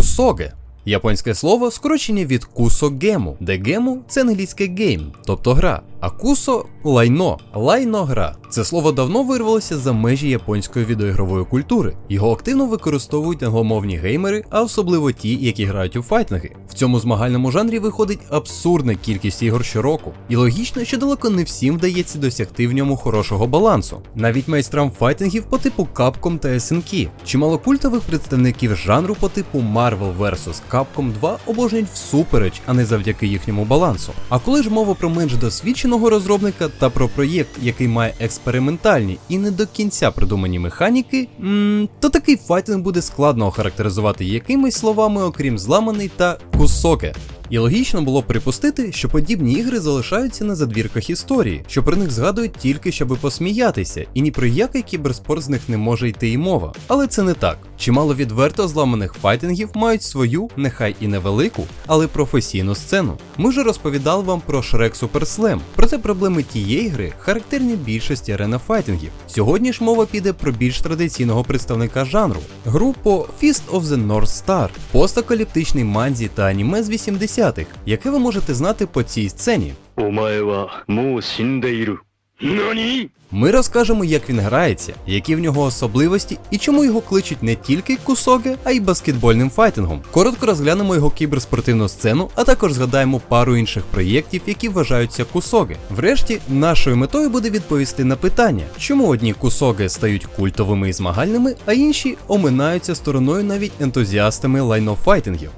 Кусоге. Японське слово скорочення від кусогему, де гему це англійське гейм, тобто гра, а кусо лайно, лайно гра. Це слово давно вирвалося за межі японської відеоігрової культури. Його активно використовують англомовні геймери, а особливо ті, які грають у файтинги. В цьому змагальному жанрі виходить абсурдна кількість ігор щороку, і логічно, що далеко не всім вдається досягти в ньому хорошого балансу. Навіть майстрам файтингів по типу Capcom та SNK, чимало культових представників жанру по типу Marvel vs. Capcom 2 обожнюють всупереч, а не завдяки їхньому балансу. А коли ж мова про менш досвідченого розробника та про проєкт, який має експериментальні і не до кінця придумані механіки, то такий файтинг буде складно охарактеризувати якимись словами, окрім зламаний та кусоке. І логічно було припустити, що подібні ігри залишаються на задвірках історії, що про них згадують тільки щоби посміятися, і ні про який кіберспорт з них не може йти й мова. Але це не так. Чимало відверто зламаних файтингів мають свою, нехай і невелику, але професійну сцену. Ми вже розповідали вам про Shrek Super Slam, проте проблеми тієї гри характерні більшості арена файтингів. Сьогодні ж мова піде про більш традиційного представника жанру гру по Fist of the North Star, постакаліптичний манзі та аніме з 80-х, яке ви можете знати по цій сцені. お前はもう死んでいる。 何 Ми розкажемо, як він грається, які в нього особливості і чому його кличуть не тільки кусоге, а й баскетбольним файтингом. Коротко розглянемо його кіберспортивну сцену, а також згадаємо пару інших проєктів, які вважаються кусоги. Врешті, нашою метою буде відповісти на питання, чому одні кусоги стають культовими і змагальними, а інші оминаються стороною навіть ентузіастами лайнофайтингів.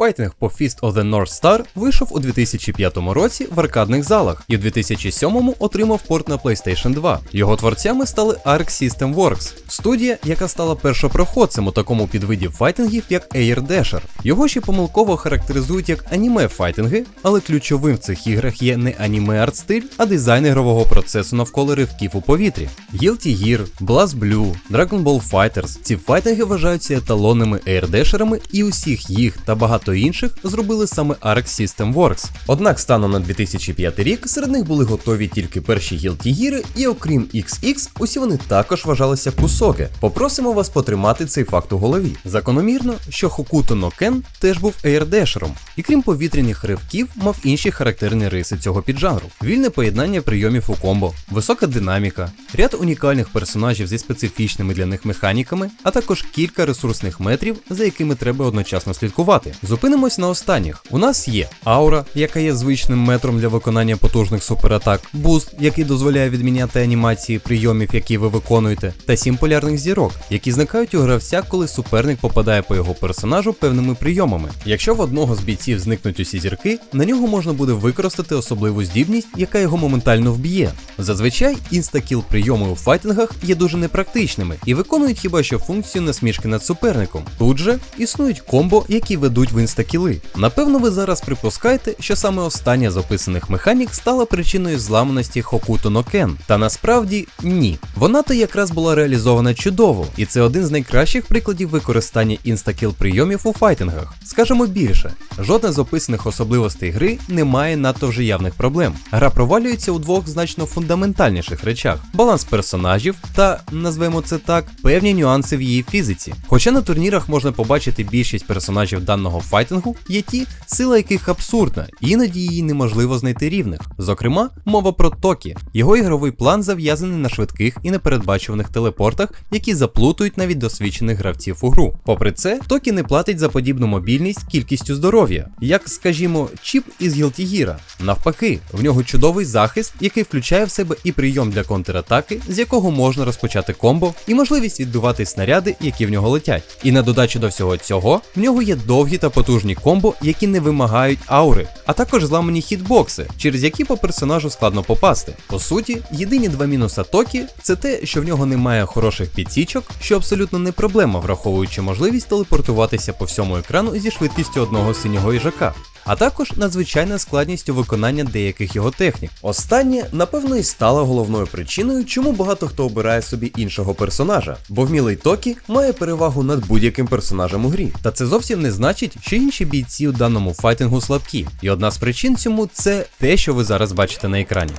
Файтинг по Fist of the North Star вийшов у 2005 році в аркадних залах і в 2007 отримав порт на PlayStation 2. Його творцями стали Arc System Works, студія, яка стала першопроходцем у такому підвиді файтингів, як Air Dasher. Його ще помилково характеризують як аніме файтинги, але ключовим в цих іграх є не аніме арт-стиль, а дизайн ігрового процесу навколо ривків у повітрі. Guilty Gear, Blast Blue, Dragon Ball Fighters – ці файтинги вважаються еталонними Air Dasherами і усіх їх та багато інших зробили саме Arc System Works. Однак станом на 2005 рік серед них були готові тільки перші Gear, і окрім XX, усі вони також вважалися кусоки. Попросимо вас потримати цей факт у голові. Закономірно, що no Ken теж був Air-дешером, і крім повітряних ривків, мав інші характерні риси цього піджанру: вільне поєднання прийомів у комбо, висока динаміка, ряд унікальних персонажів зі специфічними для них механіками, а також кілька ресурсних метрів, за якими треба одночасно слідкувати. Зупинимось на останніх. У нас є аура, яка є звичним метром для виконання потужних суператак, буст, який дозволяє відміняти анімації прийомів, які ви виконуєте, та сім полярних зірок, які зникають у гравця, коли суперник попадає по його персонажу певними прийомами. Якщо в одного з бійців зникнуть усі зірки, на нього можна буде використати особливу здібність, яка його моментально вб'є. Зазвичай інстакіл прийоми у файтингах є дуже непрактичними і виконують хіба що функцію насмішки над суперником. Тут же існують комбо, які ведуть в інстакіли. Напевно, ви зараз припускаєте, що саме остання з описаних механік стала причиною зламаності no Ken. Та насправді ні. Вона то якраз була реалізована чудово, і це один з найкращих прикладів використання інстакіл прийомів у файтингах. Скажемо більше, жодна з описаних особливостей гри не має надто вже явних проблем. Гра провалюється у двох значно фундаментальніших речах: баланс персонажів та, назвемо це так, певні нюанси в її фізиці. Хоча на турнірах можна побачити більшість персонажів даного файтингу, є ті, сила яких абсурдна, іноді її неможливо знайти рівних. Зокрема, мова про Токі. Його ігровий план зав'язаний на швидких і непередбачуваних телепортах, які заплутують навіть досвідчених гравців у гру. Попри це, Токі не платить за подібну мобільність кількістю здоров'я, як, скажімо, чіп із Gear. Навпаки, в нього чудовий захист, який включає в себе і прийом для контратаки, з якого можна розпочати комбо, і можливість відбивати снаряди, які в нього летять. І на додачу до всього цього, в нього є довгі та потужні комбо, які не вимагають аури, а також зламані хітбокси, через які по персонажу складно попасти. По суті, єдині два мінуса Токі це те, що в нього немає хороших підсічок, що абсолютно не проблема, враховуючи можливість телепортуватися по всьому екрану зі швидкістю одного синього їжака. А також надзвичайна складність у виконання деяких його технік. Останнє, напевно, і стало головною причиною, чому багато хто обирає собі іншого персонажа, бо вмілий Токі має перевагу над будь-яким персонажем у грі. Та це зовсім не значить, що інші бійці у даному файтингу слабкі. І одна з причин цьому це те, що ви зараз бачите на екрані.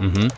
Угу.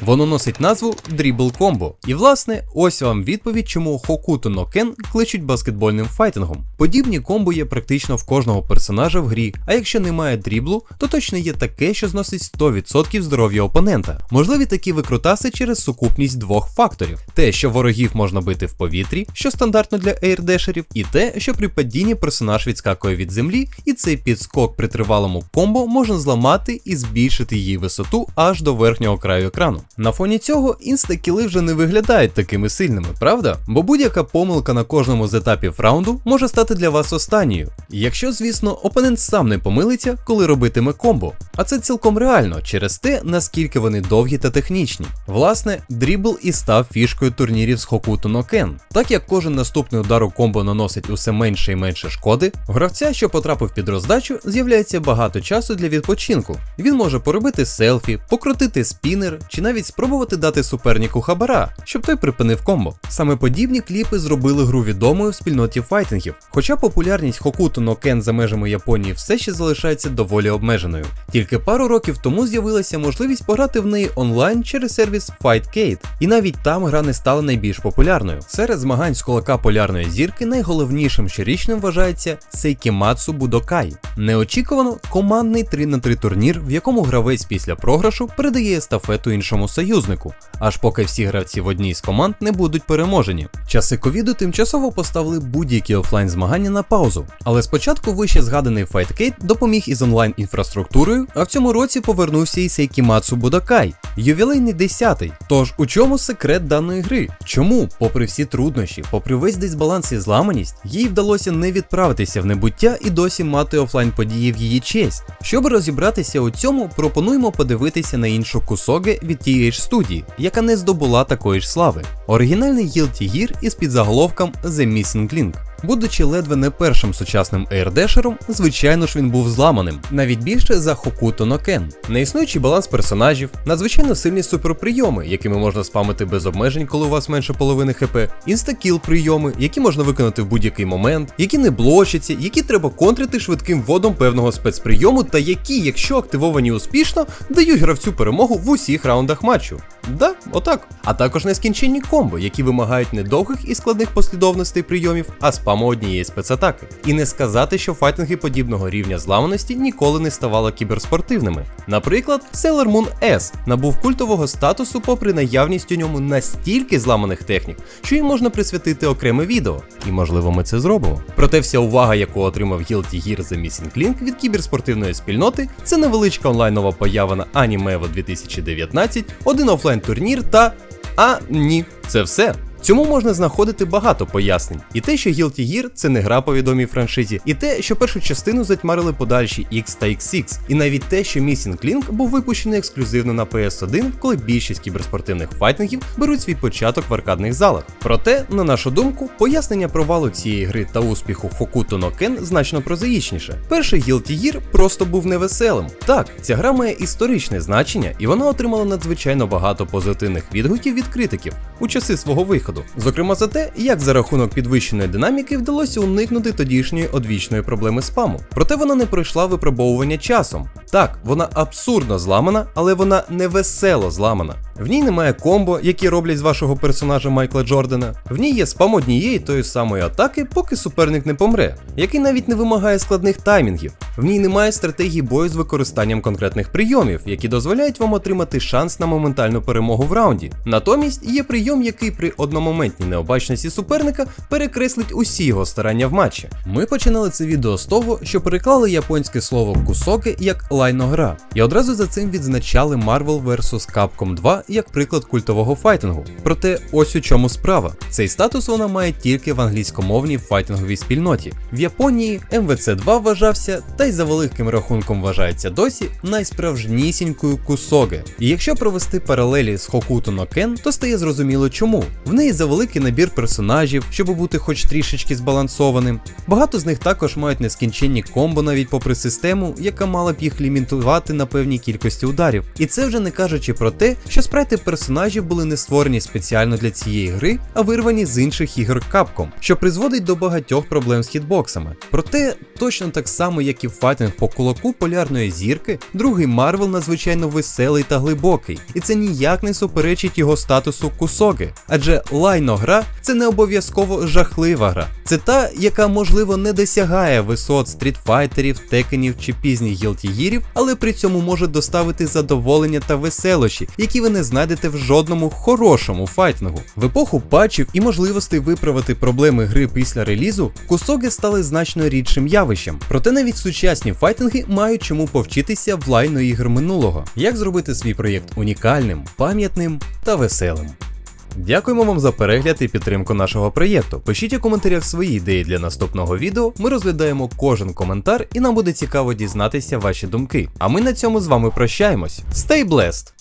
Воно носить назву Dribble Combo. І власне, ось вам відповідь, чому Хокуто Ken кличуть баскетбольним файтингом. Подібні комбо є практично в кожного персонажа в грі, а якщо немає дріблу, то точно є таке, що зносить 100% здоров'я опонента. Можливі такі викрутаси через сукупність двох факторів: те, що ворогів можна бити в повітрі, що стандартно для ейрдешерів, і те, що при падінні персонаж відскакує від землі, і цей підскок при тривалому комбо можна зламати і збільшити її висоту аж до верхнього краю екрану. На фоні цього інстакіли вже не виглядають такими сильними, правда? Бо будь-яка помилка на кожному з етапів раунду може стати для вас останньою. Якщо, звісно, опонент сам не помилиться, коли робитиме комбо. А це цілком реально через те, наскільки вони довгі та технічні. Власне, дрібл і став фішкою турнірів з Hokuto no Ken. Так як кожен наступний удар у комбо наносить усе менше і менше шкоди, гравця, що потрапив під роздачу, з'являється багато часу для відпочинку. Він може поробити селфі, покрутити спінер чи навіть спробувати дати супернику хабара, щоб той припинив комбо. Саме подібні кліпи зробили гру відомою в спільноті файтингів. Хоча популярність Hokuto no Ken за межами Японії все ще залишається доволі обмеженою. Тільки пару років тому з'явилася можливість пограти в неї онлайн через сервіс Fightcade, і навіть там гра не стала найбільш популярною. Серед змагань з кулака полярної зірки найголовнішим щорічним вважається Сейкімацу Будокай. Неочікувано командний 3 на 3 турнір, в якому гравець після програшу передає естафету іншому союзнику, аж поки всі гравці в одній з команд не будуть переможені. Часи ковіду тимчасово поставили будь-які офлайн змагання на паузу, але спочатку вище згаданий Fightcade допоміг із онлайн інфраструктурою, а в цьому році повернувся і Сейкімацу Будокай, ювілейний 10-й. Тож у чому секрет даної гри? Чому, попри всі труднощі, попри весь дисбаланс і зламаність, їй вдалося не відправитися в небуття і досі мати офлайн події в її честь. Щоб розібратися у цьому, пропонуємо подивитися на іншу кусоге від тієї ж студії, яка не здобула такої ж слави. Оригінальний Guilty Gear із підзаголовком The Missing Link. Будучи ледве не першим сучасним ейрдешером, звичайно ж він був зламаним, навіть більше за no Ken. Неіснуючий баланс персонажів, надзвичайно сильні суперприйоми, якими можна спамити без обмежень, коли у вас менше половини хп, інстакіл прийоми, які можна виконати в будь-який момент, які не блочаться, які треба контрити швидким вводом певного спецприйому, та які, якщо активовані успішно, дають гравцю перемогу в усіх раундах матчу. Да, отак. А також нескінченні комбо, які вимагають не довгих і складних послідовностей прийомів, а спаму однієї спецатаки. І не сказати, що файтинги подібного рівня зламаності ніколи не ставали кіберспортивними. Наприклад, Sailor Moon S набув культового статусу, попри наявність у ньому настільки зламаних технік, що їм можна присвятити окреме відео. І можливо ми це зробимо. Проте вся увага, яку отримав Guilty Gear The Missing Link від кіберспортивної спільноти, це невеличка онлайнова поява на Anime 2019, один офлайн турнір та. А ні, це все. Цьому можна знаходити багато пояснень. І те, що Guilty Gear – це не гра по відомій франшизі, і те, що першу частину затьмарили подальші X та X6, і навіть те, що Missing Link був випущений ексклюзивно на PS1, коли більшість кіберспортивних файтингів беруть свій початок в аркадних залах. Проте, на нашу думку, пояснення провалу цієї гри та успіху Hokuto no Ken значно прозаїчніше. Перший Guilty Gear просто був невеселим. Так, ця гра має історичне значення, і вона отримала надзвичайно багато позитивних відгуків від критиків у часи свого виходу. Зокрема за те, як за рахунок підвищеної динаміки вдалося уникнути тодішньої одвічної проблеми спаму. Проте вона не пройшла випробовування часом. Так, вона абсурдно зламана, але вона не весело зламана. В ній немає комбо, які роблять з вашого персонажа Майкла Джордана. В ній є спам однієї тої самої атаки, поки суперник не помре, який навіть не вимагає складних таймінгів. В ній немає стратегії бою з використанням конкретних прийомів, які дозволяють вам отримати шанс на моментальну перемогу в раунді. Натомість є прийом, який при одномоментній необачності суперника перекреслить усі його старання в матчі. Ми починали це відео з того, що переклали японське слово кусоки як лайно-гра, і одразу за цим відзначали Marvel vs. Capcom 2 як приклад культового файтингу. Проте ось у чому справа. Цей статус вона має тільки в англійськомовній файтинговій спільноті. В Японії МВЦ 2 вважався, та й за великим рахунком вважається досі, найсправжнісінькою кусоги. І якщо провести паралелі з Хокуто no Ken, то стає зрозуміло чому. В неї завеликий набір персонажів, щоб бути хоч трішечки збалансованим. Багато з них також мають нескінченні комбо навіть попри систему, яка мала б їх лімітувати на певній кількості ударів. І це вже не кажучи про те, що спрайти персонажів були не створені спеціально для цієї гри, а вирвані з інших ігор Capcom, що призводить до багатьох проблем з хітбоксами. Проте, точно так само, як і файтинг по кулаку полярної зірки, другий Марвел надзвичайно веселий та глибокий, і це ніяк не суперечить його статусу кусоги. Адже лайно гра це не обов'язково жахлива гра. Це та, яка можливо не досягає висот стрітфайтерів, текенів чи пізніх гілтігірів, але при цьому може доставити задоволення та веселощі, які ви не знайдете в жодному хорошому файтингу. В епоху патчів і можливостей виправити проблеми гри після релізу, кусоги стали значно рідшим явищем. Проте навіть сучасні файтинги мають чому повчитися в лайно ігр минулого, як зробити свій проєкт унікальним, пам'ятним та веселим. Дякуємо вам за перегляд і підтримку нашого проєкту. Пишіть у коментарях свої ідеї для наступного відео. Ми розглядаємо кожен коментар, і нам буде цікаво дізнатися ваші думки. А ми на цьому з вами прощаємось. Stay blessed!